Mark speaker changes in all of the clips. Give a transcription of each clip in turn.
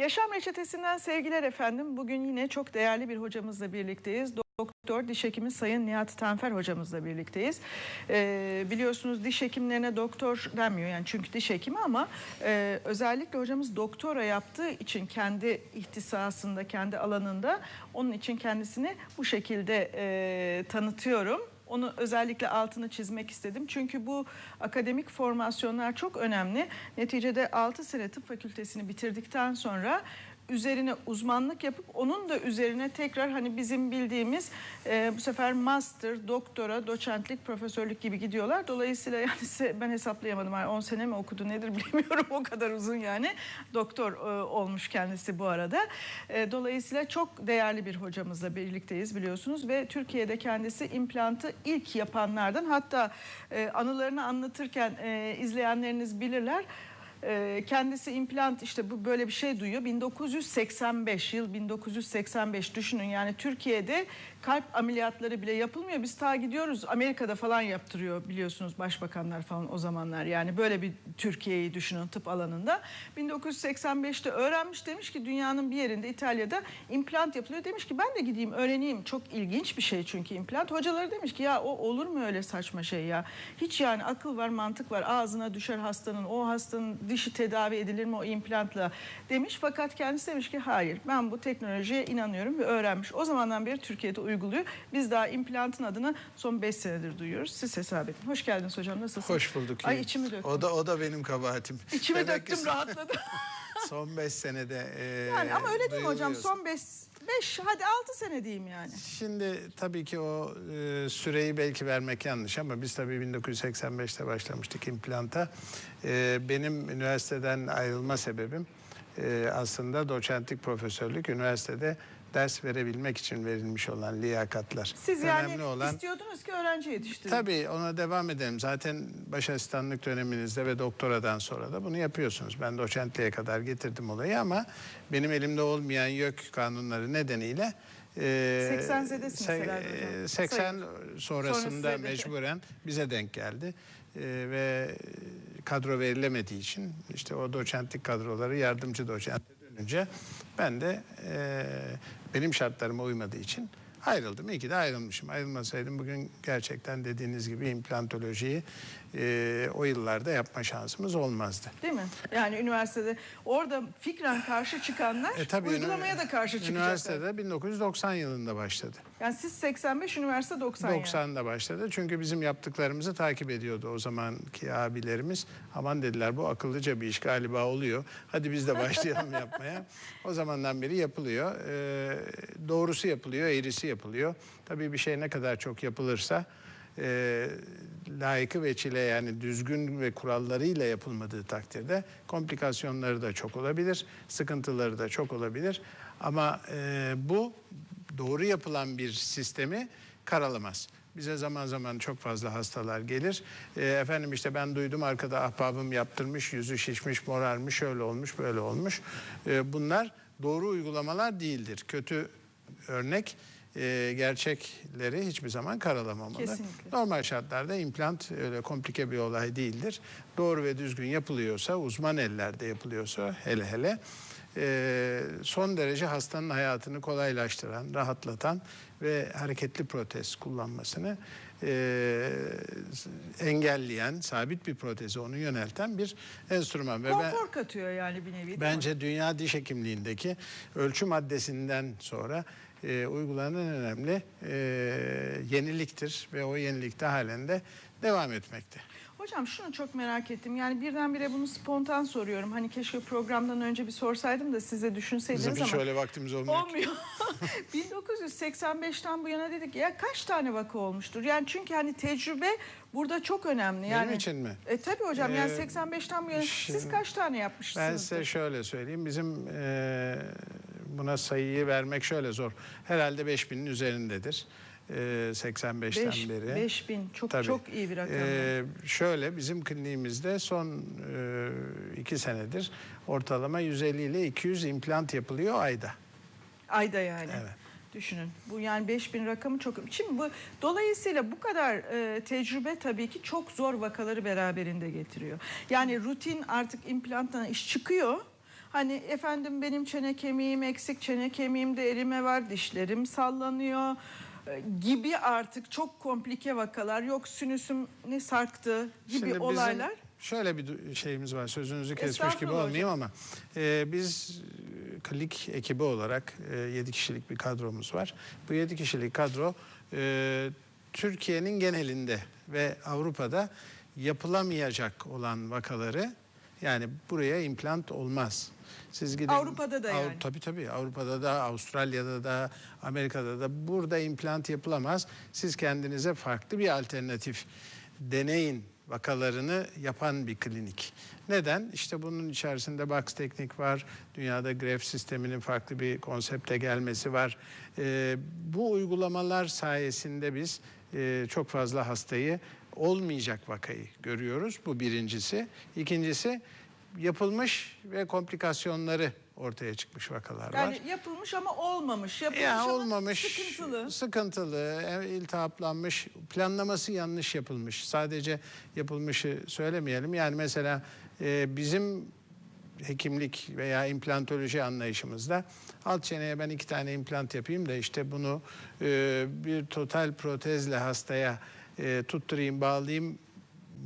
Speaker 1: Yaşam reçetesinden sevgiler efendim. Bugün yine çok değerli bir hocamızla birlikteyiz. Doktor diş hekimi Sayın Nihat Tenfer hocamızla birlikteyiz. Ee, biliyorsunuz diş hekimlerine doktor denmiyor yani çünkü diş hekimi ama e, özellikle hocamız doktora yaptığı için kendi ihtisasında, kendi alanında onun için kendisini bu şekilde e, tanıtıyorum. Onu özellikle altını çizmek istedim. Çünkü bu akademik formasyonlar çok önemli. Neticede 6 sene tıp fakültesini bitirdikten sonra üzerine uzmanlık yapıp onun da üzerine tekrar hani bizim bildiğimiz e, bu sefer master, doktora, doçentlik, profesörlük gibi gidiyorlar. Dolayısıyla yani ben hesaplayamadım. Yani 10 sene mi okudu nedir bilmiyorum o kadar uzun yani. Doktor e, olmuş kendisi bu arada. E, dolayısıyla çok değerli bir hocamızla birlikteyiz biliyorsunuz ve Türkiye'de kendisi implantı ilk yapanlardan. Hatta e, anılarını anlatırken e, izleyenleriniz bilirler. Ee, kendisi implant işte bu böyle bir şey duyuyor. 1985 yıl 1985 düşünün yani Türkiye'de kalp ameliyatları bile yapılmıyor. Biz ta gidiyoruz Amerika'da falan yaptırıyor biliyorsunuz başbakanlar falan o zamanlar. Yani böyle bir Türkiye'yi düşünün tıp alanında. 1985'te öğrenmiş demiş ki dünyanın bir yerinde İtalya'da implant yapılıyor. Demiş ki ben de gideyim öğreneyim. Çok ilginç bir şey çünkü implant. Hocaları demiş ki ya o olur mu öyle saçma şey ya? Hiç yani akıl var mantık var. Ağzına düşer hastanın o hastanın dişi tedavi edilir mi o implantla demiş. Fakat kendisi demiş ki hayır ben bu teknolojiye inanıyorum ve öğrenmiş. O zamandan beri Türkiye'de uyguluyor. Biz daha implantın adını son 5 senedir duyuyoruz. Siz hesap edin. Hoş geldiniz hocam nasılsınız?
Speaker 2: Hoş bulduk.
Speaker 1: Ay
Speaker 2: iyi.
Speaker 1: içimi döktüm.
Speaker 2: O da o da benim kabahatim.
Speaker 1: İçimi
Speaker 2: Demek ki
Speaker 1: döktüm rahatladım.
Speaker 2: Son 5 senede e,
Speaker 1: Yani ama öyle değil mi hocam? Son 5 5 hadi 6 sene diyeyim yani.
Speaker 2: Şimdi tabii ki o e, süreyi belki vermek yanlış ama biz tabii 1985'te başlamıştık implanta. E, benim üniversiteden ayrılma sebebim e, aslında doçentlik profesörlük üniversitede ders verebilmek için verilmiş olan liyakatlar.
Speaker 1: Siz yani
Speaker 2: Önemli olan
Speaker 1: istiyordunuz ki öğrenci yetiştirin.
Speaker 2: Tabii ona devam edelim. Zaten baş asistanlık döneminizde ve doktoradan sonra da bunu yapıyorsunuz. Ben doçentliğe kadar getirdim olayı ama benim elimde olmayan YÖK kanunları nedeniyle e,
Speaker 1: 80 zedesiniz
Speaker 2: se-
Speaker 1: hocam.
Speaker 2: e, 80
Speaker 1: Sonrası
Speaker 2: sonrasında
Speaker 1: zede.
Speaker 2: mecburen bize denk geldi. E, ve kadro verilemediği için işte o doçentlik kadroları yardımcı doçente dönünce ben de e, benim şartlarıma uymadığı için ayrıldım. İyi ki de ayrılmışım. Ayrılmasaydım bugün gerçekten dediğiniz gibi implantolojiyi e, o yıllarda yapma şansımız olmazdı.
Speaker 1: Değil mi? Yani üniversitede orada fikren karşı çıkanlar
Speaker 2: E, tabii
Speaker 1: uygulamaya da karşı çıkacaklar.
Speaker 2: Üniversitede 1990 yılında başladı.
Speaker 1: Yani siz 85, üniversite 90 yani.
Speaker 2: 90'da başladı. Çünkü bizim yaptıklarımızı takip ediyordu o zamanki abilerimiz. Aman dediler bu akıllıca bir iş galiba oluyor. Hadi biz de başlayalım yapmaya. O zamandan beri yapılıyor. Ee, doğrusu yapılıyor, eğrisi yapılıyor. Tabii bir şey ne kadar çok yapılırsa e, layıkı ve çile yani düzgün ve kurallarıyla yapılmadığı takdirde komplikasyonları da çok olabilir, sıkıntıları da çok olabilir. Ama e, bu doğru yapılan bir sistemi karalamaz. Bize zaman zaman çok fazla hastalar gelir. E, efendim işte ben duydum arkada ahbabım yaptırmış, yüzü şişmiş, morarmış, şöyle olmuş, böyle olmuş. E, bunlar doğru uygulamalar değildir. Kötü örnek e, gerçekleri hiçbir zaman karalamamalı.
Speaker 1: Kesinlikle.
Speaker 2: Normal şartlarda implant öyle komplike bir olay değildir. Doğru ve düzgün yapılıyorsa, uzman ellerde yapılıyorsa hele hele e, son derece hastanın hayatını kolaylaştıran, rahatlatan ve hareketli protez kullanmasını e, engelleyen, sabit bir protezi onu yönelten bir enstrüman. Ve ben,
Speaker 1: Konfor katıyor yani bir nevi. mi?
Speaker 2: Bence dünya diş hekimliğindeki ölçü maddesinden sonra e, uygulanan en önemli e, yeniliktir ve o yenilikte halen de devam etmekte.
Speaker 1: Hocam şunu çok merak ettim. Yani birdenbire bunu spontan soruyorum. Hani keşke programdan önce bir sorsaydım da size düşünseydiniz
Speaker 2: Bizim
Speaker 1: ama
Speaker 2: öyle vaktimiz olmuyor.
Speaker 1: olmuyor. 1985'ten bu yana dedik ya kaç tane vaka olmuştur? Yani çünkü hani tecrübe burada çok önemli. Yani,
Speaker 2: için mi?
Speaker 1: E tabii hocam yani
Speaker 2: Ee,
Speaker 1: 85'ten bu yana siz kaç tane yapmışsınız?
Speaker 2: Ben size şöyle söyleyeyim. Bizim e, buna sayıyı vermek şöyle zor. Herhalde 5000'in üzerindedir. E, 85'ten
Speaker 1: Beş-
Speaker 2: beri.
Speaker 1: 5000 çok
Speaker 2: Tabii.
Speaker 1: çok iyi bir rakam.
Speaker 2: Ee, şöyle bizim kliniğimizde son e, iki senedir ortalama 150 ile 200 implant yapılıyor ayda.
Speaker 1: Ayda yani.
Speaker 2: Evet.
Speaker 1: Düşünün. Bu yani 5000 rakamı çok. Şimdi bu dolayısıyla bu kadar e, tecrübe tabii ki çok zor vakaları beraberinde getiriyor. Yani rutin artık implanttan iş çıkıyor. Hani efendim benim çene kemiğim eksik, çene kemiğimde erime var, dişlerim sallanıyor e, gibi artık çok komplike vakalar. Yok sinüsüm ne sarktı gibi
Speaker 2: Şimdi bizim
Speaker 1: olaylar.
Speaker 2: şöyle bir şeyimiz var. Sözünüzü kesmiş gibi olmayayım ama e, biz e, klik ekibi olarak e, 7 kişilik bir kadromuz var. Bu 7 kişilik kadro e, Türkiye'nin genelinde ve Avrupa'da yapılamayacak olan vakaları yani buraya implant olmaz. Siz gidin
Speaker 1: Avrupa'da da
Speaker 2: Avru-
Speaker 1: yani.
Speaker 2: Tabii tabii Avrupa'da da Avustralya'da da Amerika'da da burada implant yapılamaz. Siz kendinize farklı bir alternatif deneyin vakalarını yapan bir klinik. Neden? İşte bunun içerisinde box teknik var. Dünyada gref sisteminin farklı bir konsepte gelmesi var. Ee, bu uygulamalar sayesinde biz e, çok fazla hastayı olmayacak vakayı görüyoruz. Bu birincisi. İkincisi yapılmış ve komplikasyonları ortaya çıkmış vakalar var.
Speaker 1: Yani yapılmış ama olmamış. Yapılmış
Speaker 2: Ya
Speaker 1: ama
Speaker 2: olmamış,
Speaker 1: sıkıntılı.
Speaker 2: sıkıntılı, iltihaplanmış, planlaması yanlış yapılmış. Sadece yapılmışı söylemeyelim. Yani mesela e, bizim hekimlik veya implantoloji anlayışımızda alt çeneye ben iki tane implant yapayım da işte bunu e, bir total protezle hastaya e, tutturayım, bağlayayım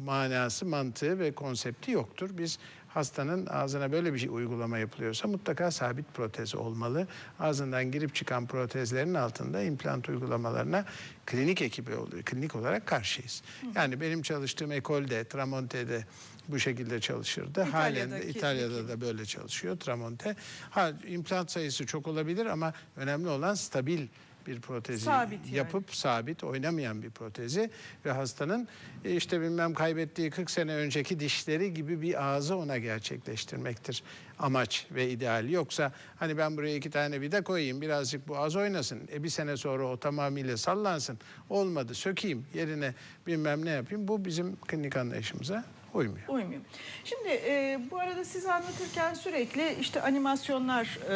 Speaker 2: manası, mantığı ve konsepti yoktur. Biz hastanın ağzına böyle bir şey uygulama yapılıyorsa mutlaka sabit protez olmalı. Ağzından girip çıkan protezlerin altında implant uygulamalarına klinik ekibi oluyor. Klinik olarak karşıyız. Yani benim çalıştığım ekolde, Tramonte'de bu şekilde çalışırdı. Halen de İtalya'da da böyle çalışıyor Tramonte. Ha implant sayısı çok olabilir ama önemli olan stabil bir protezi
Speaker 1: Sabit yani.
Speaker 2: yapıp sabit oynamayan bir protezi ve hastanın e, işte bilmem kaybettiği 40 sene önceki dişleri gibi bir ağzı ona gerçekleştirmektir amaç ve ideal. Yoksa hani ben buraya iki tane vida koyayım birazcık bu az oynasın. E bir sene sonra o tamamıyla sallansın. Olmadı sökeyim yerine bilmem ne yapayım. Bu bizim klinik anlayışımıza uymuyor.
Speaker 1: Uymuyor. Şimdi e, bu arada siz anlatırken sürekli işte animasyonlar e,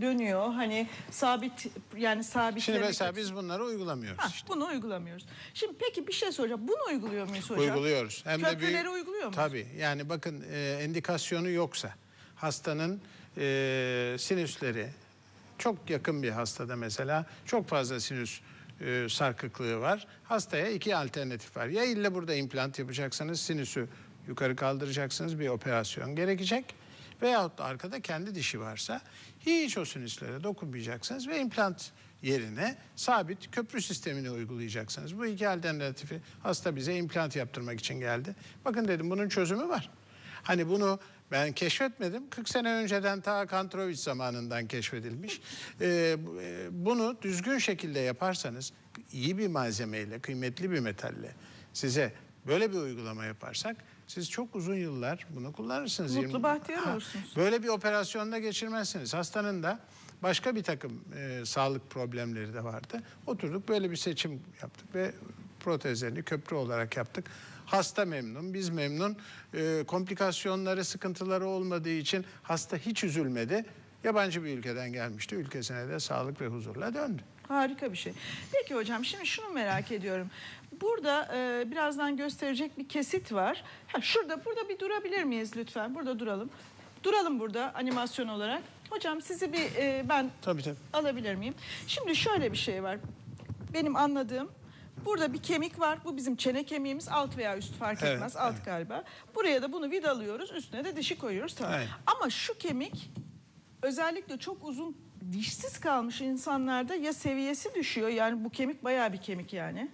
Speaker 1: dönüyor. Hani sabit yani sabit.
Speaker 2: Şimdi mesela biz bunları uygulamıyoruz işte.
Speaker 1: bunu uygulamıyoruz. Şimdi peki bir şey soracağım. Bunu uyguluyor muyuz hocam?
Speaker 2: Uyguluyoruz. Hem de
Speaker 1: Köprüleri
Speaker 2: büyük-
Speaker 1: uyguluyor muyuz?
Speaker 2: Tabii. Yani bakın e, endikasyonu yoksa hastanın e, sinüsleri çok yakın bir hastada mesela çok fazla sinüs e, sarkıklığı var. Hastaya iki alternatif var. Ya illa burada implant yapacaksınız, sinüsü yukarı kaldıracaksınız, bir operasyon gerekecek. Veyahut da arkada kendi dişi varsa hiç o sinüslere dokunmayacaksınız ve implant yerine sabit köprü sistemini uygulayacaksınız. Bu iki alternatifi hasta bize implant yaptırmak için geldi. Bakın dedim bunun çözümü var. Hani bunu ben keşfetmedim. 40 sene önceden ta Kantrovic zamanından keşfedilmiş. Ee, e, bunu düzgün şekilde yaparsanız iyi bir malzemeyle, kıymetli bir metalle size böyle bir uygulama yaparsak siz çok uzun yıllar bunu kullanırsınız.
Speaker 1: Mutlu, bahtiyar olursunuz.
Speaker 2: Böyle bir operasyonda geçirmezsiniz. Hastanın da başka bir takım e, sağlık problemleri de vardı. Oturduk böyle bir seçim yaptık ve protezlerini köprü olarak yaptık. Hasta memnun, biz memnun. E, komplikasyonları, sıkıntıları olmadığı için hasta hiç üzülmedi. Yabancı bir ülkeden gelmişti. Ülkesine de sağlık ve huzurla döndü.
Speaker 1: Harika bir şey. Peki hocam şimdi şunu merak ediyorum. Burada e, birazdan gösterecek bir kesit var. Ha, şurada burada bir durabilir miyiz lütfen? Burada duralım. Duralım burada animasyon olarak. Hocam sizi bir e, ben
Speaker 2: Tabii tabii.
Speaker 1: alabilir miyim? Şimdi şöyle bir şey var. Benim anladığım burada bir kemik var. Bu bizim çene kemiğimiz alt veya üst fark
Speaker 2: Evet,
Speaker 1: etmez. Alt
Speaker 2: evet.
Speaker 1: galiba. Buraya da bunu vidalıyoruz. Üstüne de dişi koyuyoruz. Tamam.
Speaker 2: Aynen.
Speaker 1: Ama şu kemik özellikle çok uzun dişsiz kalmış insanlarda ya seviyesi düşüyor. Yani bu kemik bayağı bir kemik yani.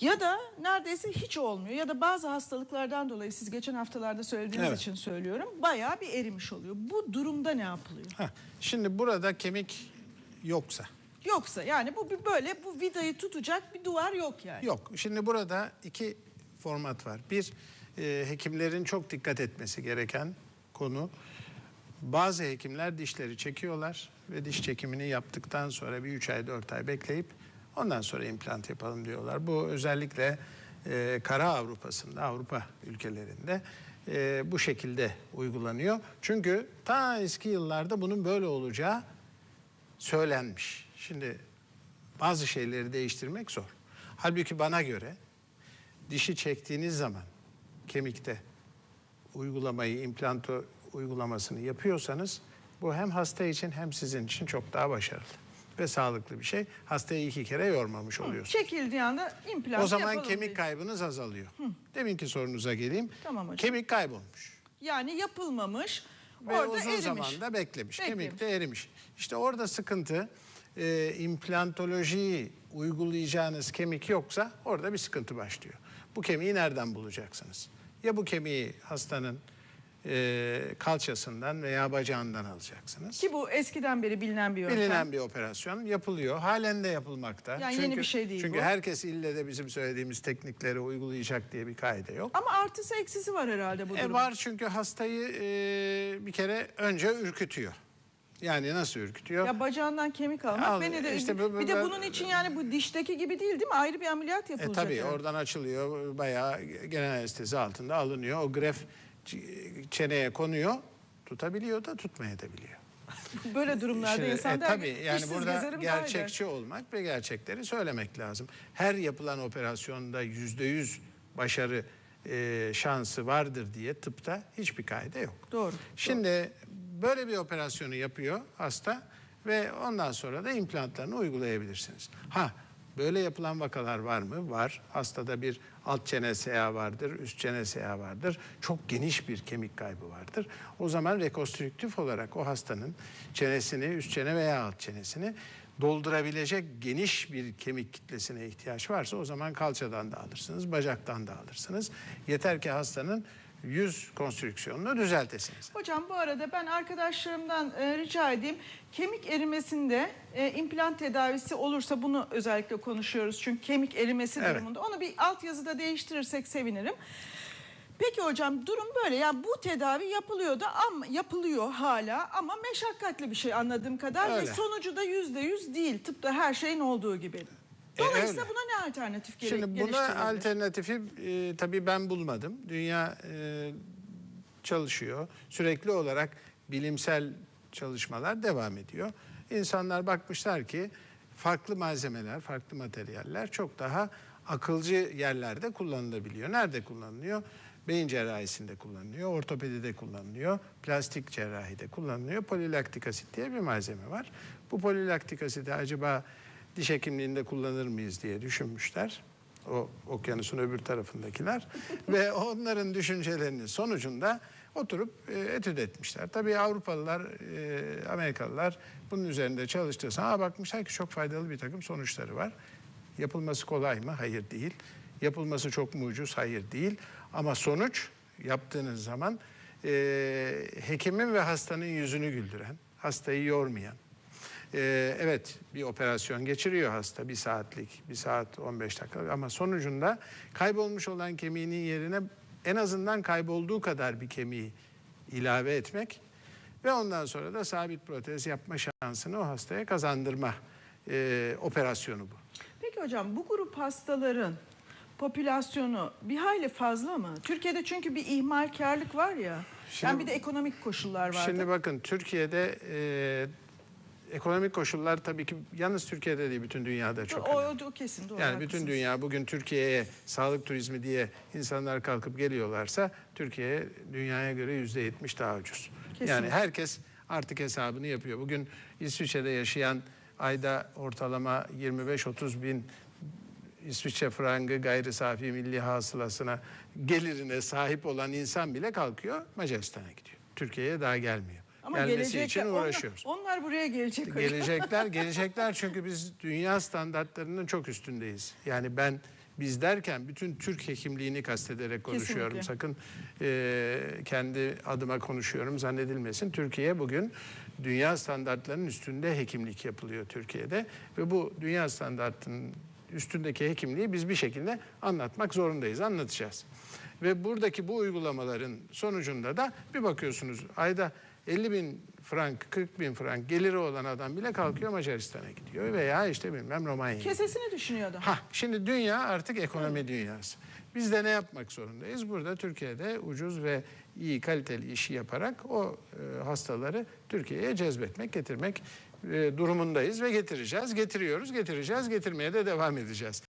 Speaker 1: Ya da neredeyse hiç olmuyor ya da bazı hastalıklardan dolayı siz geçen haftalarda söylediğiniz
Speaker 2: Evet.
Speaker 1: için söylüyorum bayağı bir erimiş oluyor. Bu durumda ne yapılıyor?
Speaker 2: Heh, Şimdi burada kemik yoksa
Speaker 1: Yoksa yani bu bir böyle bu vidayı tutacak bir duvar yok yani.
Speaker 2: Yok. Şimdi burada iki format var. Bir, e, hekimlerin çok dikkat etmesi gereken konu. Bazı hekimler dişleri çekiyorlar ve diş çekimini yaptıktan sonra bir üç ay, dört ay bekleyip ondan sonra implant yapalım diyorlar. Bu özellikle e, Kara Avrupa'sında, Avrupa ülkelerinde e, bu şekilde uygulanıyor. Çünkü ta eski yıllarda bunun böyle olacağı söylenmiş. Şimdi bazı şeyleri değiştirmek zor. Halbuki bana göre dişi çektiğiniz zaman kemikte uygulamayı, implantı uygulamasını yapıyorsanız bu hem hasta için hem sizin için çok daha başarılı ve sağlıklı bir şey. Hastayı iki kere yormamış oluyorsunuz.
Speaker 1: Çekildiği anda implant
Speaker 2: O zaman
Speaker 1: yapalım
Speaker 2: kemik
Speaker 1: diye.
Speaker 2: kaybınız azalıyor. Deminki sorunuza geleyim.
Speaker 1: Tamam hocam.
Speaker 2: Kemik kaybolmuş.
Speaker 1: Yani yapılmamış.
Speaker 2: Ve
Speaker 1: orada
Speaker 2: uzun
Speaker 1: erimiş.
Speaker 2: zamanda beklemiş.
Speaker 1: Beklemiş.
Speaker 2: Kemik de erimiş. İşte orada sıkıntı e, implantolojiyi uygulayacağınız kemik yoksa orada bir sıkıntı başlıyor. Bu kemiği nereden bulacaksınız? Ya bu kemiği hastanın e, kalçasından veya bacağından alacaksınız.
Speaker 1: Ki bu eskiden beri bilinen bir yöntem.
Speaker 2: Bilinen bir operasyon yapılıyor. Halen de yapılmakta.
Speaker 1: Yani yeni bir şey değil
Speaker 2: Çünkü
Speaker 1: bu.
Speaker 2: herkes ille de bizim söylediğimiz teknikleri uygulayacak diye bir kaide yok.
Speaker 1: Ama artısı eksisi var herhalde bu
Speaker 2: E
Speaker 1: durumda.
Speaker 2: var çünkü hastayı e, bir kere önce ürkütüyor. Yani nasıl ürkütüyor?
Speaker 1: Ya bacağından kemik almak
Speaker 2: Al,
Speaker 1: beni de
Speaker 2: işte bu- bu-
Speaker 1: bir de
Speaker 2: bu-
Speaker 1: bunun için yani bu dişteki gibi değil değil mi? Ayrı bir ameliyat
Speaker 2: E
Speaker 1: yapılacak.
Speaker 2: tabii
Speaker 1: yani.
Speaker 2: oradan açılıyor bayağı genel anestezi altında alınıyor. O gref ç- çeneye konuyor. Tutabiliyor da tutmayabiliyor.
Speaker 1: Böyle durumlarda
Speaker 2: Şimdi,
Speaker 1: insan
Speaker 2: e,
Speaker 1: der
Speaker 2: tabii
Speaker 1: ki,
Speaker 2: yani
Speaker 1: "İşsiz
Speaker 2: burada
Speaker 1: gezerim daha iyi" der.
Speaker 2: gerçekçi olmak ve gerçekleri söylemek lazım. Her yapılan operasyonda yüzde yüz başarı e, şansı vardır diye tıpta hiçbir kaide yok.
Speaker 1: Doğru.
Speaker 2: Şimdi böyle bir operasyonu yapıyor hasta ve ondan sonra da implantlarını uygulayabilirsiniz. Ha böyle yapılan vakalar var mı? Var. Hastada bir alt çene SEA vardır, üst çene SEA vardır. Çok geniş bir kemik kaybı vardır. O zaman rekonstrüktif olarak o hastanın çenesini, üst çene veya alt çenesini doldurabilecek geniş bir kemik kitlesine ihtiyaç varsa o zaman kalçadan da alırsınız, bacaktan da alırsınız. Yeter ki hastanın yüz konstrüksiyonunu düzeltesiniz.
Speaker 1: Hocam bu arada ben arkadaşlarımdan e, rica edeyim. Kemik erimesinde e, implant tedavisi olursa bunu özellikle konuşuyoruz. Çünkü kemik erimesi
Speaker 2: Evet.
Speaker 1: durumunda. Onu bir altyazıda değiştirirsek sevinirim. Peki hocam durum böyle. Yani bu tedavi yapılıyor da ama yapılıyor hala ama meşakkatli bir şey anladığım kadar ve
Speaker 2: Öyle.
Speaker 1: sonucu da yüzde yüz değil. Tıpta her şeyin olduğu gibi. Dolayısıyla
Speaker 2: öyle.
Speaker 1: buna ne alternatif gere-
Speaker 2: Şimdi buna alternatifi e, tabii ben bulmadım. Dünya e, çalışıyor. Sürekli olarak bilimsel çalışmalar devam ediyor. İnsanlar bakmışlar ki farklı malzemeler, farklı materyaller çok daha akılcı yerlerde kullanılabiliyor. Nerede kullanılıyor? Beyin cerrahisinde kullanılıyor, ortopedide kullanılıyor, plastik cerrahide kullanılıyor. Polilaktik asit diye bir malzeme var. Bu polilaktik asiti acaba diş hekimliğinde kullanır mıyız diye düşünmüşler. O okyanusun öbür tarafındakiler ve onların düşüncelerinin sonucunda oturup e, etüt etmişler. Tabii Avrupalılar, e, Amerikalılar bunun üzerinde çalıştığı zaman bakmışlar ki çok faydalı bir takım sonuçları var. Yapılması kolay mı? Hayır değil. Yapılması çok mu ucuz? Hayır değil. Ama sonuç yaptığınız zaman e, hekimin ve hastanın yüzünü güldüren, hastayı yormayan, ee, evet bir operasyon geçiriyor hasta bir saatlik, bir saat 15 dakika ama sonucunda kaybolmuş olan kemiğinin yerine en azından kaybolduğu kadar bir kemiği ilave etmek ve ondan sonra da sabit protez yapma şansını o hastaya kazandırma e, operasyonu bu.
Speaker 1: Peki hocam bu grup hastaların popülasyonu bir hayli fazla mı? Türkiye'de çünkü bir ihmalkarlık var ya.
Speaker 2: Şimdi-
Speaker 1: yani bir de ekonomik koşullar var.
Speaker 2: Şimdi bakın Türkiye'de e, ekonomik koşullar tabii ki yalnız Türkiye'de değil bütün dünyada çok
Speaker 1: o,
Speaker 2: önemli.
Speaker 1: o, o kesin doğru.
Speaker 2: Yani bütün dünya bugün Türkiye'ye sağlık turizmi diye insanlar kalkıp geliyorlarsa Türkiye dünyaya göre yüzde yetmiş daha ucuz.
Speaker 1: Kesinlikle.
Speaker 2: Yani herkes artık hesabını yapıyor. Bugün İsviçre'de yaşayan ayda ortalama 25-30 bin İsviçre frangı gayri safi milli hasılasına gelirine sahip olan insan bile kalkıyor Macaristan'a gidiyor. Türkiye'ye daha gelmiyor.
Speaker 1: Ama
Speaker 2: Gelmesi için
Speaker 1: onlar-
Speaker 2: uğraşıyoruz.
Speaker 1: Onlar, buraya gelecek. hocam.
Speaker 2: Gelecekler, gelecekler çünkü biz dünya standartlarının çok üstündeyiz. Yani ben biz derken bütün Türk hekimliğini kastederek konuşuyorum.
Speaker 1: Kesinlikle.
Speaker 2: Sakın e, kendi adıma konuşuyorum zannedilmesin. Türkiye bugün dünya standartlarının üstünde hekimlik yapılıyor Türkiye'de ve bu dünya standartının üstündeki hekimliği biz bir şekilde anlatmak zorundayız, anlatacağız. Ve buradaki bu uygulamaların sonucunda da bir bakıyorsunuz ayda 50 bin frank, 40 bin frank geliri olan adam bile kalkıyor Macaristan'a gidiyor veya işte bilmem Romanya'ya.
Speaker 1: Kesesini düşünüyordu.
Speaker 2: Ha, şimdi dünya artık ekonomi dünyası. Biz de ne yapmak zorundayız? Burada Türkiye'de ucuz ve iyi kaliteli işi yaparak o e, hastaları Türkiye'ye cezbetmek, getirmek e, durumundayız ve getireceğiz, getiriyoruz, getireceğiz, getirmeye de devam edeceğiz.